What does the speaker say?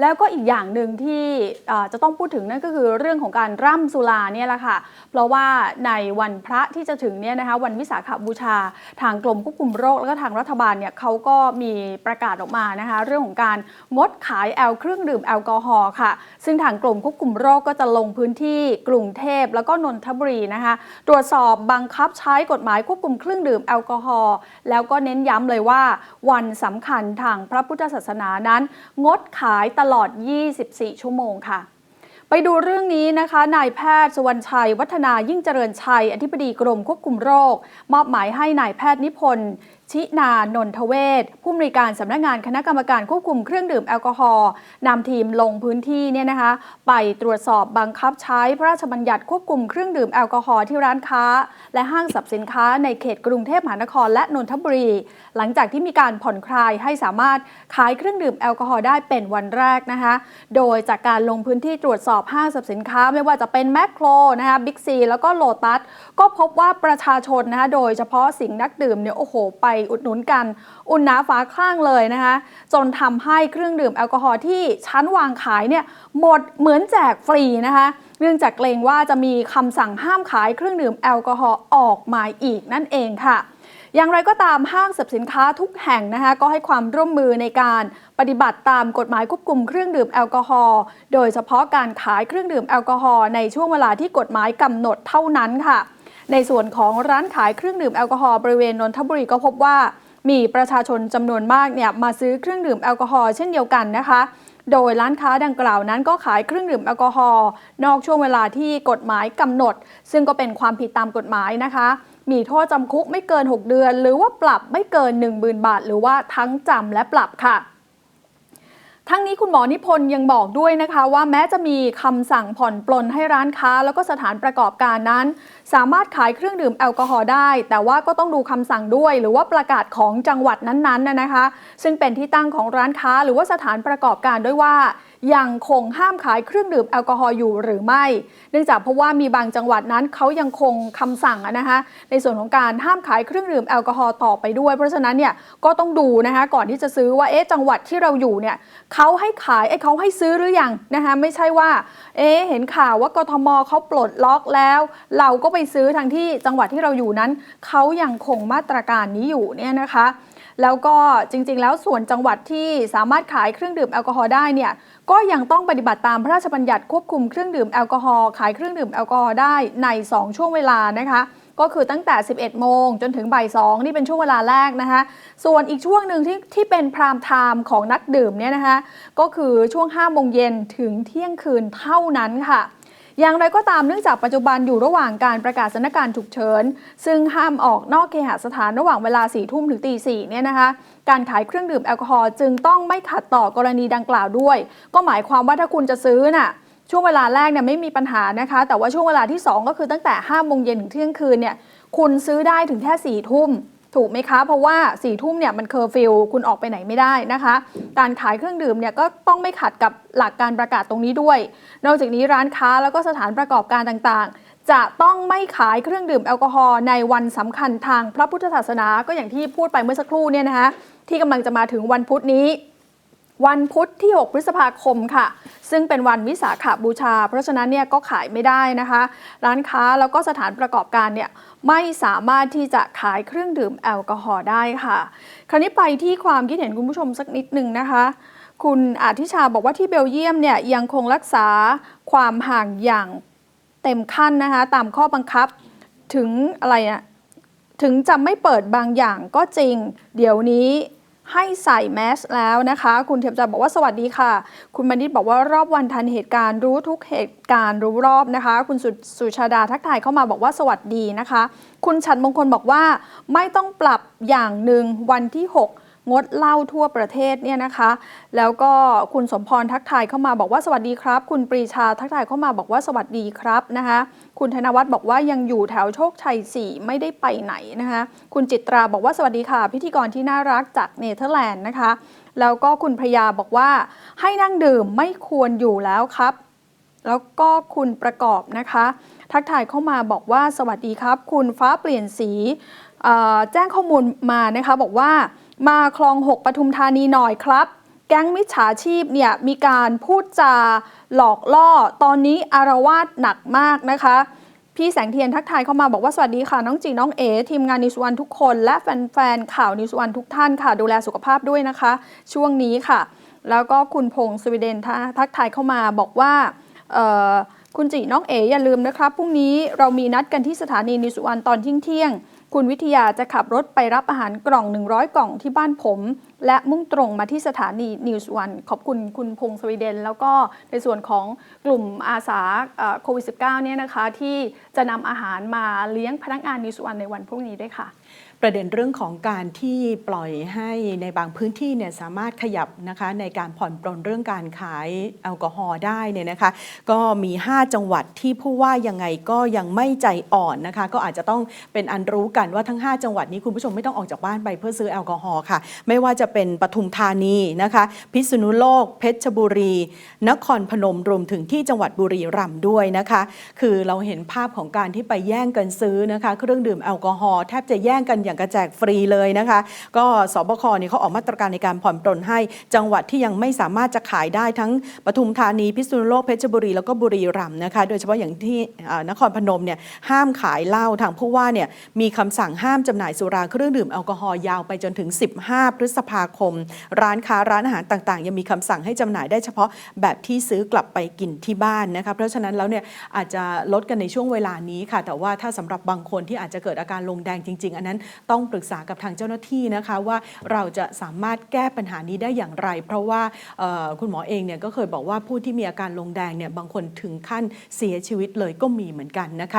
แล้วก็อีกอย่างหนึ่งที่จะต้องพูดถึงนั่นก็คือเรื่องของการร่ำสุราเนี่ยแหละค่ะ เพราะว่าในวันพระที่จะถึงเนี่ยนะคะวันวิสาขบูชา ทางกรมควบคุมโรคแล้วก็ทางรัฐบาลเนี่ยเขาก็มีประกาศออกมานะคะเรื่องของการงดขายแอลเครื่องดื่มแอลกอฮอล์ค่ะ ซึ่งทางกรมควบคุมโรคก็จะลงพื้นที่กรุงเทพแล้วก็นนทบุรีนะคะ ตรวจสอบบังคับใช้กฎหมายควบคุมเครื่องดื่มแอลกอฮอล์แล้วก็เน้นย้ำเลยว่า วันสำคัญทางพระพุทธศาสนานั้น งดขายตลอด 24 ชั่วโมงค่ะ ไปดูเรื่องนี้นะคะ นายแพทย์สุวรรณชัย วัฒนายิ่งเจริญชัย อธิบดีกรมควบคุมโรค มอบหมายให้นายแพทย์นิพนธ์ชินานนทเวศผู้อำนวยการสำนักงานคณะกรรมการควบคุมเครื่องดื่มแอลกอฮอล์นำทีมลงพื้นที่เนี่ยนะคะ ไปตรวจสอบบังคับใช้พระราชบัญญัติควบคุมเครื่องดื่มแอลกอฮอล์ที่ร้านค้า และห้างสรรพสินค้าในเขตกรุงเทพมหานครและนนทบุรี หลังจากที่มีการผ่อนคลายให้สามารถขายเครื่องดื่มแอลกอฮอล์ได้เป็นวันแรกนะคะ โดยจากการลงพื้นที่ตรวจสอบห้างสรรพสินค้า ไม่ว่าจะเป็นแมคโครนะคะบิ๊กซีแล้วก็โลตัสก็พบว่าประชาชนนะคะโดยเฉพาะสิ่งนักดื่มเนี่ยโอ้โหไปอุดหนุนกัน อุ่นหนาฝาข้างเลยนะคะ จนทำให้เครื่องดื่มแอลกอฮอล์ที่ชั้นวางขายเนี่ยหมดเหมือนแจกฟรีนะคะ เนื่องจากเกรงว่าจะมีคำสั่งห้ามขายเครื่องดื่มแอลกอฮอล์ออกมาอีกนั่นเองค่ะอย่างไรก็ตามห้างสรรพสินค้าทุกแห่งนะคะก็ให้ความร่วมมือในการปฏิบัติตามกฎหมายควบคุมเครื่องดื่มแอลกอฮอล์โดยเฉพาะการขายเครื่องดื่มแอลกอฮอล์ในช่วงเวลาที่กฎหมายกำหนดเท่านั้นค่ะ ในส่วนของร้านขายเครื่องดื่มแอลกอฮอล์บริเวณนนทบุรีก็พบว่า มีประชาชนจำนวนมากเนี่ยมาซื้อเครื่องดื่มแอลกอฮอล์เช่นเดียวกันนะคะ โดยร้านค้าดังกล่าวนั้นก็ขายเครื่องดื่มแอลกอฮอล์นอกช่วงเวลาที่กฎหมายกำหนด ซึ่งก็เป็นความผิดตามกฎหมายนะคะ มีโทษจำคุกไม่เกิน 6 เดือน หรือว่าปรับไม่เกิน 10,000 บาท หรือว่าทั้งจำและปรับค่ะ ทั้งนี้คุณหมอนิพนธ์ยังบอกด้วยนะคะว่าแม้จะมีคำสั่งผ่อนปลนให้ร้านค้า แล้วก็สถานประกอบการนั้น สามารถขายเครื่องดื่มแอลกอฮอล์ได้ แต่ว่าก็ต้องดูคำสั่งด้วย หรือว่าประกาศของจังหวัดนั้นๆน่ะนะคะ ซึ่งเป็นที่ตั้งของร้านค้าหรือว่าสถานประกอบการด้วยว่ายังคงห้ามขายเครื่องดื่มแอลกอฮอล์อยู่หรือไม่ เนื่องจากเพราะว่ามีบางจังหวัดนั้นเขายังคงคำสั่งนะคะในส่วนของการห้ามขายเครื่องดื่มแอลกอฮอล์ต่อไปด้วย เพราะฉะนั้นเนี่ยก็ต้องดูนะคะก่อนที่จะซื้อว่าเอ๊ะจังหวัดที่เราอยู่เนี่ยเขาให้ขายไอ้เขาให้ซื้อหรือยังนะคะไม่ใช่ว่าเอ๊ะเห็นข่าวว่ากทมเขาปลดล็อกแล้ว เราก็ไปซื้อทางที่จังหวัดที่เราอยู่นั้นเขายังคงมาตรการนี้อยู่เนี่ยนะคะ แล้วก็จริงๆ แล้วส่วนจังหวัดที่สามารถขายเครื่องดื่มแอลกอฮอล์ได้เนี่ยก็ยังต้องปฏิบัติตามพระราชบัญญัติควบคุมเครื่องดื่มแอลกอฮอล์ขายเครื่องดื่มแอลกอฮอล์ได้ใน 2 ช่วงเวลานะคะก็คือตั้งแต่ 11 โมงจนถึงบ่าย2นี่เป็นช่วงเวลาแรกนะคะ ส่วนอีกช่วงหนึ่งที่ที่เป็นพรามไทม์ของนักดื่มเนี่ยนะคะ ก็คือช่วง 5 โมงเย็นถึงเที่ยงคืนเท่านั้นค่ะ อย่างไรก็ตามเนื่องจากปัจจุบันอยู่ระหว่างการประกาศสถานการณ์ฉุกเฉิน ซึ่งห้ามออกนอกเคหสถานระหว่างเวลา4ี่ทุ่มถึงตีสี่เนี่ยนะคะการขายเครื่องดื่มแอลกอฮอล์จึงต้องไม่ขัดต่อกรณีดังกล่าวด้วย ก็หมายความว่าถ้าคุณจะซื้อน่ะช่วงเวลาแรกเนี่ยไม่มีปัญหานะคะ แต่ว่าช่วงเวลาที่ 2 ก็คือตั้งแต่5โมงเย็นถึงเที่ยงคืนเนี่ยคุณซื้อได้ถึงแค่4ี่ทุ่ม ถูกไหมคะ เพราะว่า4ี่ทุ่มเนี่ยมันเคอร์ฟิวคุณออกไปไหนไม่ได้นะคะ การขายเครื่องดื่มเนี่ยก็ต้องไม่ขัดกับหลักการประกาศตรงนี้ด้วย นอกจากนี้ร้านค้าแล้วก็สถานประกอบการต่างๆ จะต้องไม่ขายเครื่องดื่มแอลกอฮอล์ในวันสำคัญทางพระพุทธศาสนาก็อย่างที่พูดไปเมื่อสักครู่เนี่ยนะคะที่กำลังจะมาถึงวันพุธนี้ วันพุธที่ 6 พฤษภาคมค่ะ ซึ่งเป็นวันวิสาขบูชา เพราะฉะนั้นเนี่ยก็ขายไม่ได้นะคะ ร้านค้าแล้วก็สถานประกอบการเนี่ยไม่สามารถที่จะขายเครื่องดื่มแอลกอฮอล์ได้ค่ะ คราวนี้ไปที่ความคิดเห็นคุณผู้ชมสักนิดหนึ่งนะคะ คุณอาทิชาบอกว่าที่เบลเยียมเนี่ยยังคงรักษาความห่างอย่างเต็มขั้นนะคะตามข้อบังคับถึงอะไรอะถึงจะไม่เปิดบางอย่างก็จริง เดี๋ยวนี้ ให้ใส่แมสแล้วนะคะ คุณเทียมจันบอกว่าสวัสดีค่ะ คุณมณิตบอกว่ารอบวันทันเหตุการณ์รู้ทุกเหตุการณ์รู้รอบนะคะ คุณสุสุชาดาทักทายเข้ามาบอกว่าสวัสดีนะคะ คุณฉันมงคลบอกว่าไม่ต้องปรับอย่างหนึ่งวันที่ 6 งดเหล้าทั่วประเทศเนี่ยนะคะ แล้วก็คุณสมพรทักทายเข้ามาบอกว่าสวัสดีครับ คุณปรีชาทักทายเข้ามาบอกว่าสวัสดีครับนะคะคุณธนวัฒน์บอกว่ายังอยู่แถวโชคชัย 4 ไม่ได้ไปไหนนะคะคุณจิตราบอกว่าสวัสดีค่ะ พิธีกรที่น่ารักจากเนเธอร์แลนด์นะคะ แล้วก็คุณพยาบอกว่าให้นั่งดื่มไม่ควรอยู่แล้วครับ แล้วก็คุณประกอบนะคะ ทักทายเข้ามาบอกว่าสวัสดีครับ คุณฟ้าเปลี่ยนสีแจ้งข้อมูลมานะคะบอกว่า มาคลอง 6ปทุมธานีหน่อยครับ แก๊งมิจฉาชีพเนี่ยมีการพูดจาหลอกล่อตอนนี้อารวาสหนักมากนะคะพี่แสงเทียนทักทายเข้ามาบอกว่าสวัสดีค่ะ น้องจีน้องเอทีมงานนิวสวันทุกคน และแฟนๆข่าวนิวสวันทุกท่านค่ะ ดูแลสุขภาพด้วยนะคะ ช่วงนี้ค่ะ แล้วก็คุณพงศ์สวีเดนทักทายเข้ามาบอกว่าคุณจีน้องเออย่าลืมนะครับพรุ่งนี้เรามีนัดกันที่สถานีนิวสวันตอนเที่ยงคุณวิทยาจะขับรถไปรับอาหารกล่อง 100 กล่องที่บ้านผม และมุ่งตรงมาที่สถานีนิวส์วันขอบคุณคุณพงศ์สวีเดน แล้วก็ในส่วนของกลุ่มอาสาโควิด -19 เนี่ยนะคะ ที่จะนำอาหารมาเลี้ยงพนักงานนิวส์วันในวันพรุ่งนี้ด้วยค่ะประเด็นเรื่องของการที่ปล่อยให้ในบางพื้นที่เนี่ยสามารถขยับนะคะในการผ่อนปรนเรื่องการขายแอลกอฮอล์ได้เนี่ยนะคะ ก็มี 5 จังหวัดที่ผู้ว่ายังไงก็ยังไม่ใจอ่อนนะคะ ก็อาจจะต้องเป็นอันรู้กันว่าทั้ง 5 จังหวัดนี้คุณผู้ชมไม่ต้องออกจากบ้านไปเพื่อซื้อแอลกอฮอล์ค่ะ ไม่ว่าจะเป็นปทุมธานีนะคะ พิษณุโลก เพชรบุรี นครพนมรวมถึงที่จังหวัดบุรีรัมย์ด้วยนะคะ คือเราเห็นภาพของการที่ไปแย่งกันซื้อนะคะ เครื่องดื่มแอลกอฮอล์แทบจะแย่งกันอย่างกระแจกฟรีเลยนะคะ ก็สบคเนี่ยเขาออกมาตรการในการผ่อนปรนให้จังหวัดที่ยังไม่สามารถจะขายได้ทั้งปทุมธานีพิษณุโลกเพชรบุรีแล้วก็บุรีรัมย์นะคะ โดยเฉพาะอย่างที่นครพนมเนี่ยห้ามขายเหล้าทางผู้ว่าเนี่ยมีคำำสั่งห้ามจำหน่ายสุราเครื่องดื่มแอลกอฮอล์ยาวไปจนถึง 15 พฤษภาคม ร้านค้าร้านอาหารต่างๆ ยังมีคำสั่งให้จำหน่ายได้เฉพาะแบบที่ซื้อกลับไปกินที่บ้านนะคะเพราะฉะนั้นแล้วเนี่ยอาจจะลดกันในช่วงเวลานี้ค่ะ แต่ว่าถ้าสำหรับบางคนที่อาจจะเกิดอาการลงแดงจริง ๆ อันนั้นต้องปรึกษากับทางเจ้าหน้าที่นะคะว่าเราจะสามารถแก้ปัญหานี้ได้อย่างไร เพราะว่าคุณหมอเองเนี่ยก็เคยบอกว่าผู้ที่มีอาการลงแดงเนี่ยบางคนถึงขั้นเสียชีวิตเลยก็มีเหมือนกันนะคะ